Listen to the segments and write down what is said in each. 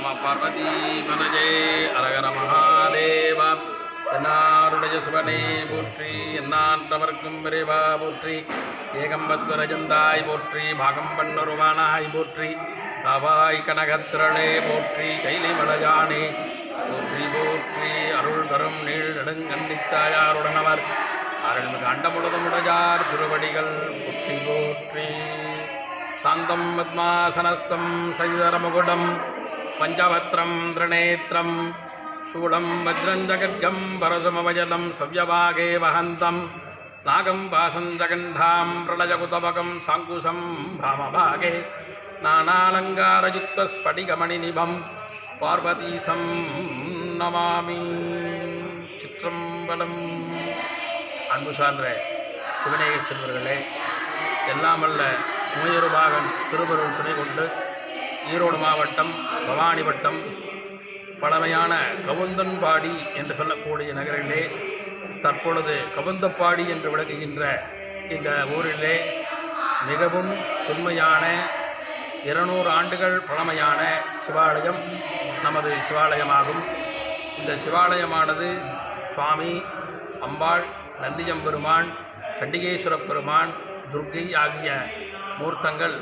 நம பார்வதி மனஜே அரகர மகாதேவா என்னாருடைய சுவனே போற்றி என்னான்றவர்க்கும் விரைவா போற்றி ஏகம்பத்துரஜந்தாய் போற்றி பாகம் பண்ணொருவானாய் போற்றி காவாய் கனகத்திரளே போற்றி கைலி மலையானே போற்றி போற்றி அருள் தரும் நீள் நெடுங்கண்டித்தாயாருடனவர் அருள்மிகு அண்டமுழுதுமுடையார் திருவடிகள் போற்றி போற்றி சாந்தம் பத்மாசனஸ்தம் சைதரமுகுடம் பஞ்சபத்ரம் திரிநேத்திரம் சூளம் வஜ்ரஞ்சகட்கம் பரசுமவஜலம் சவ்யவாகே வகந்தம் நாகம் வாசந்தகண்டாம் பிரளயகுதபகம் சாங்குசம் பாமபாகே நானாலங்காரயுக்தஸ்படிகமணிநிபம் பார்வதீசம் நமாமி. சிற்றம்பலம். அன்பு சான்ற சிவநேய செல்வர்களே எல்லாமல்ல உமையொருபாகன் திருவருள் துணை கொண்டு ஈரோடு மாவட்டம் பவானி வட்டம் பழமையான கவுந்தன்பாடி என்று சொல்லக்கூடிய நகரிலே தற்பொழுது கவுந்தப்பாடி என்று விளங்குகின்ற இந்த ஊரிலே மிகவும் தொன்மையான இருநூறு ஆண்டுகள் பழமையான சிவாலயம் நமது சிவாலயமாகும். இந்த சிவாலயமானது சுவாமி அம்பாள் நந்தியம்பெருமான் கண்டிகேஸ்வரப் பெருமான் துர்க்கை ஆகிய மூர்த்தங்கள்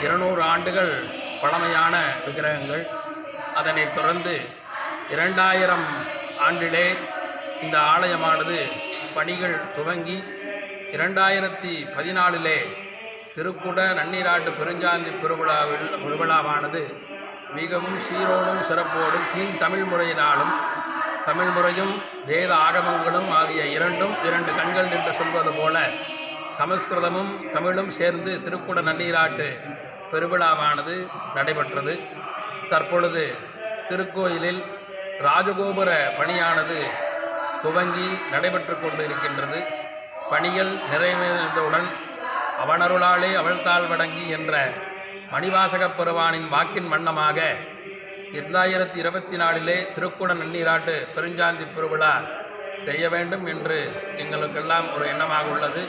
இருநூறு ஆண்டுகள் பழமையான விக்கிரகங்கள். அதனைத் தொடர்ந்து இரண்டாயிரம் ஆண்டிலே இந்த ஆலயமானது பணிகள் துவங்கி இரண்டாயிரத்தி பதினாலிலே திருக்குட நன்னீராட்டு பெருஞ்சாந்தி பெருவிழாவில் பெருவிழாவானது மிகவும் சீரோடும் சிறப்போடும் தீன் தமிழ் முறையினாலும் தமிழ் முறையும் வேத ஆகமங்களும் ஆகிய இரண்டும் இரண்டு கண்கள் என்று சொல்வது போல சமஸ்கிருதமும் தமிழும் சேர்ந்து திருக்குட நன்னீராட்டு பெருவிழாவானது நடைபெற்றது. தற்பொழுது திருக்கோயிலில் ராஜகோபுர பணியானது துவங்கி நடைபெற்று கொண்டிருக்கின்றது. பணிகள் நிறைவேறியவுடன் அவனருளாலே அவள்தாள் வடங்கி என்ற மணிவாசகப் பெருவானின் வாக்கின் வண்ணமாக இரண்டாயிரத்தி இருபத்தி நாலிலே திருக்குட நன்னீராட்டு பெருஞ்சாந்தி பெருவிழா செய்ய வேண்டும் என்று எங்களுக்கெல்லாம் ஒரு எண்ணமாக உள்ளது.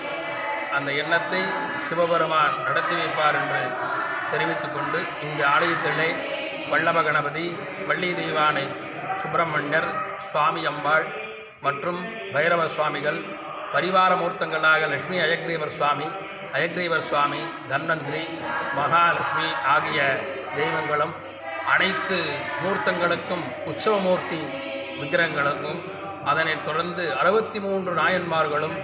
அந்த எண்ணத்தை சிவபெருமான் நடத்தி வைப்பார் என்று தெரிவித்துக்கொண்டு இந்த ஆலயத்திலே வல்லப கணபதி வள்ளி தெய்வானை சுப்பிரமணியர் சுவாமி அம்பாள் மற்றும் பைரவ சுவாமிகள் பரிவார மூர்த்தங்களாக லட்சுமி அயக்ரீவர் சுவாமி அயக்ரீவர் சுவாமி தன்வந்திரி மகாலட்சுமி ஆகிய தெய்வங்களும் அனைத்து மூர்த்தங்களுக்கும் உற்சவமூர்த்தி விக்கிரகங்களுக்கும் அதனைத் தொடர்ந்து அறுபத்தி மூன்று நாயன்மார்களும்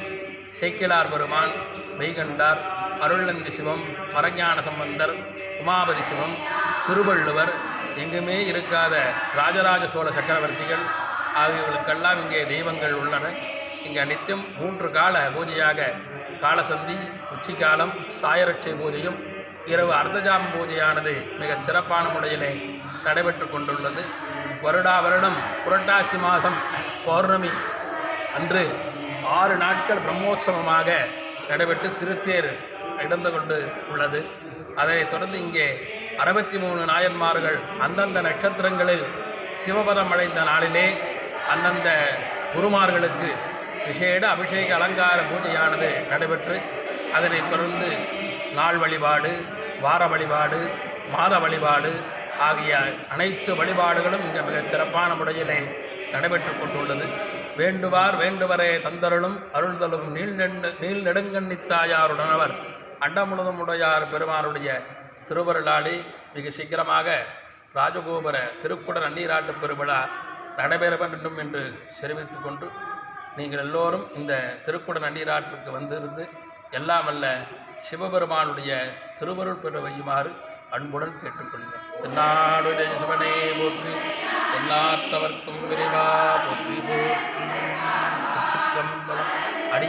சேக்கிலார் பெருமான் வைகண்டார் அருள்நந்தி சிவம் பரஞான சம்பந்தர் உமாபதி சிவம் திருவள்ளுவர் எங்குமே இருக்காத ராஜராஜ சோழ சக்கரவர்த்திகள் ஆகியவர்களுக்கெல்லாம் இங்கே தெய்வங்கள் உள்ளன. இங்கே நித்தியம் மூன்று கால பூஜையாக காலசந்தி உச்சிக்காலம் சாயரட்சை பூஜையும் இரவு அர்த்தஜாம பூஜையானது மிகச் சிறப்பான முறையிலே நடைபெற்று கொண்டுள்ளது. வருடா வருடம் புரட்டாசி மாதம் பௌர்ணமி அன்று ஆறு நாட்கள் பிரம்மோற்சவமாக நடைபெற்று திருத்தேர் இடந்து கொண்டு உள்ளது. அதனைத் தொடர்ந்து இங்கே அறுபத்தி மூணு நாயன்மார்கள் அந்தந்த நட்சத்திரங்களில் சிவபதம் அடைந்த நாளிலே அந்தந்த குருமார்களுக்கு விசேட அபிஷேக அலங்கார பூஜையானது நடைபெற்று அதனைத் தொடர்ந்து நாள் வழிபாடு வார வழிபாடு மாத வழிபாடு ஆகிய அனைத்து வழிபாடுகளும் இங்கே மிகச் சிறப்பான முறையிலே நடைபெற்று கொண்டுள்ளது. வேண்டுவார் வேண்டுவரே தந்தருளும் அருள்தலும் நீள் நீள் நெடுங்கண்ணித்தாயாருடனவர் அண்டமுழுதுமுடையார் பெருமானுடைய திருவருளாளி மிக சீக்கிரமாக ராஜகோபுர திருக்குட நன்னீராட்டு பெருவிழா நடைபெற வேண்டும் என்று தெரிவித்து கொண்டு நீங்கள் எல்லோரும் இந்த திருக்குட நன்னீராட்டுக்கு வந்திருந்து எல்லாம் அல்ல சிவபெருமானுடைய திருவருள் பெற வையுமாறு அன்புடன் கேட்டுக்கொள்கிறேன் திருநாடு சிவனே போற்றி எல்லாற்றவர்க்கும் விரைவா போற்றி போற்றி.